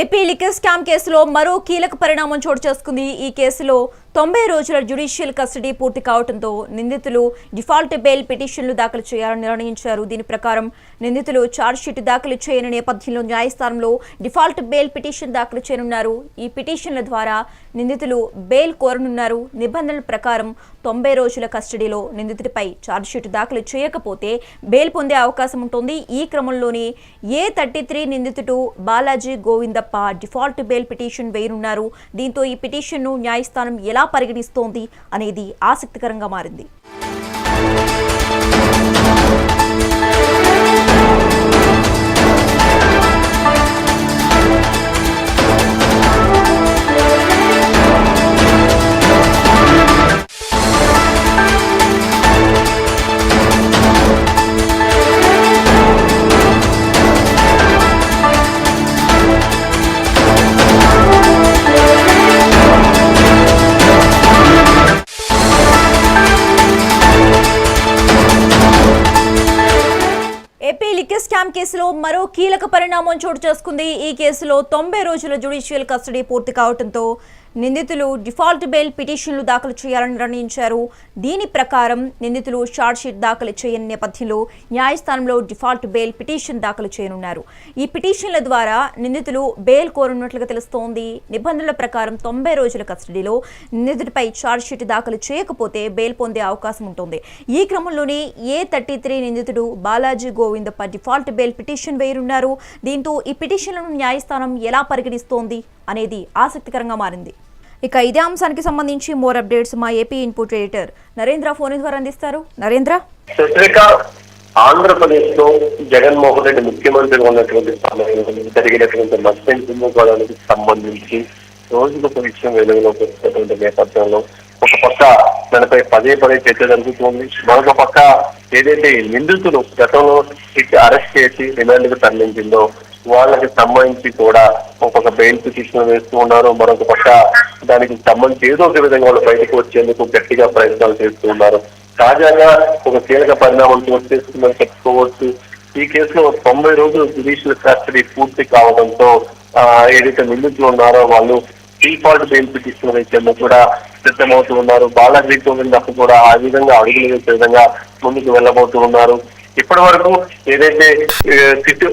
AP liquor scam కేసులో మరో కీలక పరిణామం చోటు చేసుకుంది. ఈ కేసులో తొంభై రోజుల జ్యుడిషియల్ కస్టడీ పూర్తి కావడంతో నిందితులు డిఫాల్ట్ బెయిల్ పిటిషన్లు దాఖలు చేయాలని నిర్ణయించారు. దీని ప్రకారం నిందితులు ఛార్జ్షీట్ దాఖలు చేయని నేపథ్యంలో న్యాయస్థానంలో డిఫాల్ట్ బెయిల్ పిటిషన్ దాఖలు చేయనున్నారు. ఈ పిటిషన్ల ద్వారా నిందితులు బెయిల్ కోరనున్నారు. నిబంధనల ప్రకారం తొంభై రోజుల కస్టడీలో నిందితుడిపై ఛార్జ్షీట్ దాఖలు చేయకపోతే బెయిల్ పొందే అవకాశం ఉంటుంది. ఈ క్రమంలోనే ఏ థర్టీ త్రీ నిందితుడు Balaji Govindappa default bail petition వేయనున్నారు. దీంతో ఈ పిటిషన్ను న్యాయస్థానం ఎలా పరిగణిస్తోంది అనేది ఆసక్తికరంగా మారింది. ఏపీ స్కామ్ కేసులో మరో కీలక పరిణామం చోటు చేసుకుంది. ఈ కేసులో తొంభై రోజుల జ్యుడిషియల్ కస్టడీ పూర్తి కావడంతో నిందితులు డిఫాల్ట్ బెయిల్ పిటిషన్లు దాఖలు చేయాలని నిర్ణయించారు. దీని ప్రకారం నిందితులు షార్ట్షీట్ దాఖలు చేయని నేపథ్యంలో న్యాయస్థానంలో డిఫాల్ట్ బెయిల్ పిటిషన్ దాఖలు చేయనున్నారు. ఈ పిటిషన్ల ద్వారా నిందితులు బెయిల్ కోరున్నట్లుగా తెలుస్తోంది. నిబంధనల ప్రకారం తొంభై రోజుల కస్టడీలో నిందితుడిపై షీట్ దాఖలు చేయకపోతే బెయిల్ పొందే అవకాశం ఉంటుంది. ఈ క్రమంలోనే ఏ థర్టీ త్రీ నిందితుడు Balaji Govindappa default bail petition వేయనున్నారు. దీంతో ఈ పిటిషన్లను న్యాయస్థానం ఎలా పరిగణిస్తోంది అనేది ఆసక్తికరంగా మారింది. ఇక ఇదే అంశానికి సంబంధించి మోర్ అప్డేట్స్ మా AP input editor Narendra phone ద్వారా అందిస్తారు. నరేంద్ర? శశిరేఖ ఆంధ్రప్రదేశ్లో జగన్మోహన్ రెడ్డి ముఖ్యమంత్రిగా ఉన్నటువంటి సమయంలో జరిగినటువంటి మత్స్యం కుంభకోణానికి సంబంధించి రోజుకు ఒక విషయం వెలుగులోకి వచ్చినటువంటి నేపథ్యంలో ఒక పక్క దానిపై పదే పదే చర్చ జరుగుతుంది. మరొక పక్క ఏదైతే నిందితులు గతంలో అరెస్ట్ చేసి రిమాండ్కు తరలించిందో వాళ్ళకి సంబంధించి కూడా ఒక్కొక్క బెయిల్ పిటిషన్ వేస్తూ ఉన్నారు. మరొక పక్క దానికి సంబంధించి ఏదో ఒక విధంగా వాళ్ళు బయటకు వచ్చేందుకు గట్టిగా ప్రయత్నాలు చేస్తూ ఉన్నారు. తాజాగా ఒక కీలక పరిణామం చోటు చేసుకుందని చెప్పుకోవచ్చు. ఈ కేసులో తొంభై రోజులు జ్యుడిషియల్ కస్టడీ పూర్తి కావడంతో ఏదైతే నిందితులు ఉన్నారో వాళ్ళు డిఫాల్ట్ బెయిల్ పిటిషన్ వేసేందుకు కూడా సిద్ధమవుతూ ఉన్నారు. బాలాజీ గోవిందకు కూడా ఆ విధంగా అడుగులు వేసే విధంగా ముందుకు వెళ్ళబోతూ ఉన్నారు. ఇప్పటి వరకు ఏదైతే సిట్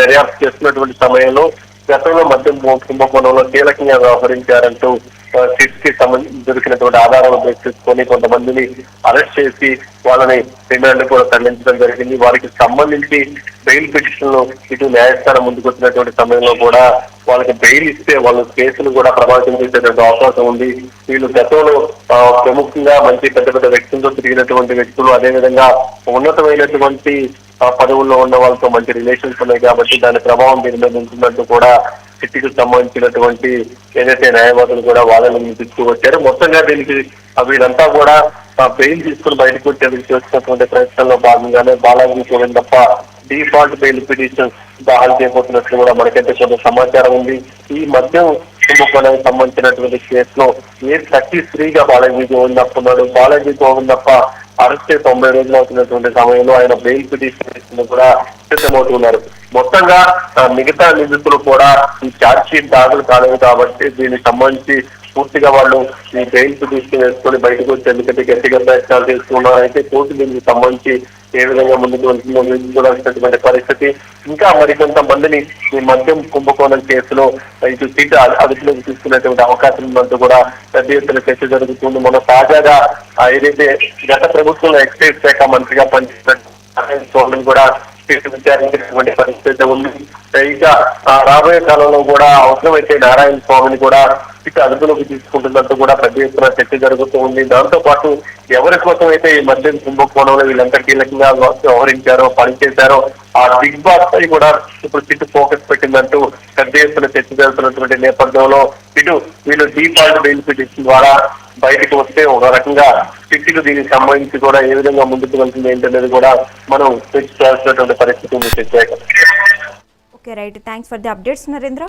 దర్యాప్తు చేస్తున్నటువంటి సమయంలో గతంలో మద్యం కుంభకోణంలో కీలకంగా వ్యవహరించారంటూ ఆ, కి సంబంధించి దొరికినటువంటి ఆధారాలు తీసుకొని కొంతమందిని అరెస్ట్ చేసి వాళ్ళని రిమాండ్ కూడా తరలించడం జరిగింది. వారికి సంబంధించి బెయిల్ పిటిషన్లు ఇటు న్యాయస్థానం ముందుకు వచ్చినటువంటి సమయంలో కూడా వాళ్ళకి బెయిల్ ఇస్తే వాళ్ళ కేసులు కూడా ప్రభావితం చేసేటువంటి అవకాశం ఉంది. వీళ్ళు గతంలో ప్రముఖంగా మంచి పెద్ద పెద్ద వ్యక్తులతో తిరిగినటువంటి వ్యక్తులు అదేవిధంగా ఉన్నతమైనటువంటి ఆ పదవుల్లో ఉన్న వాళ్ళతో మంచి రిలేషన్స్ ఉన్నాయి కాబట్టి దాని ప్రభావం దీని మీద ఉంటున్నట్టు కూడా సిట్టికి సంబంధించినటువంటి ఏదైతే న్యాయవాదులు కూడా వాదనలు తీసుకువచ్చారు మొత్తంగా దీనికి ఆ వీళ్ళంతా కూడా బెయిల్ తీసుకుని బయటకు వచ్చేందుకు చేస్తున్నటువంటి ప్రయత్నంలో భాగంగానే బాలాజీ గోవింద్ తప్ప డిఫాల్ట్ బెయిల్ పిటిషన్ దాఖలు చేయబోతున్నట్లు కూడా మనకైతే కొంత సమాచారం ఉంది. ఈ మద్యం కుంభకోణానికి సంబంధించినటువంటి కేసులో ఏ థర్టీ త్రీగా బాలాజీ గోవిందప్ప ఉన్నాడు? బాలాజీ గోవిందప్ప అరెస్ట్ తొంభై రోజులు అవుతున్నటువంటి సమయంలో ఆయన బెయిల్ పిటిషన్ కూడా సిద్ధమవుతున్నారు. మొత్తంగా మిగతా నిందితులు కూడా ఈ ఛార్జ్ షీట్ దాఖలు కాలేదు కాబట్టి దీనికి సంబంధించి పూర్తిగా వాళ్ళు ఈ బెయిల్ పిటిషన్ వేసుకొని బయటకు వచ్చి ఎందుకంటే గట్టిగా ప్రయత్నాలు చేస్తున్నారు. అయితే కోర్టు దీనికి సంబంధించి ఏ విధంగా ముందుకు వెళ్తుందో చూడాల్సినటువంటి పరిస్థితి. ఇంకా మరికొంత మందిని ఈ మద్యం కుంభకోణం కేసులో ఇటు సీట్ అదుపులోకి తీసుకునేటువంటి అవకాశం ఉందంటూ కూడా పెద్ద ఎత్తున చర్చ జరుగుతుంది. మన తాజాగా ఏదైతే గత ప్రభుత్వంలో ఎక్సైజ్ శాఖ మంత్రిగా పనిచేసిన సోమన్ కూడా విచారించినటువంటి పరిస్థితి ఉంది. ఇంకా రాబోయే కాలంలో కూడా అవసరమైతే నారాయణ స్వామిని కూడా ఇటు అదుపులోకి తీసుకుంటున్నట్టు కూడా పెద్ద ఎత్తున చర్చ జరుగుతూ ఉంది. దాంతో పాటు ఎవరి కోసం అయితే ఈ మద్యం కుంభకోణంలో వీళ్ళంతా కీలకంగా వ్యవహరించారో పనిచేశారో ఆ బిగ్ బాస్ పై కూడా ఇప్పుడు చిట్టు ఫోకస్ పెట్టిందంటూ పెద్ద ఎత్తున చర్చ జరుగుతున్నటువంటి నేపథ్యంలో ఇటు వీళ్ళు డీఫాల్ట్ బెనిఫిట్ పిటిషన్ ద్వారా బయటకు వస్తే ఒక రకంగా చిట్టుకు దీనికి సంబంధించి కూడా ఏ విధంగా ముందుకు వెళ్తుంది ఏంటనేది కూడా మనం చర్చించాల్సినటువంటి పరిస్థితి ఉంది చర్చ okay right thanks for the updates Narendra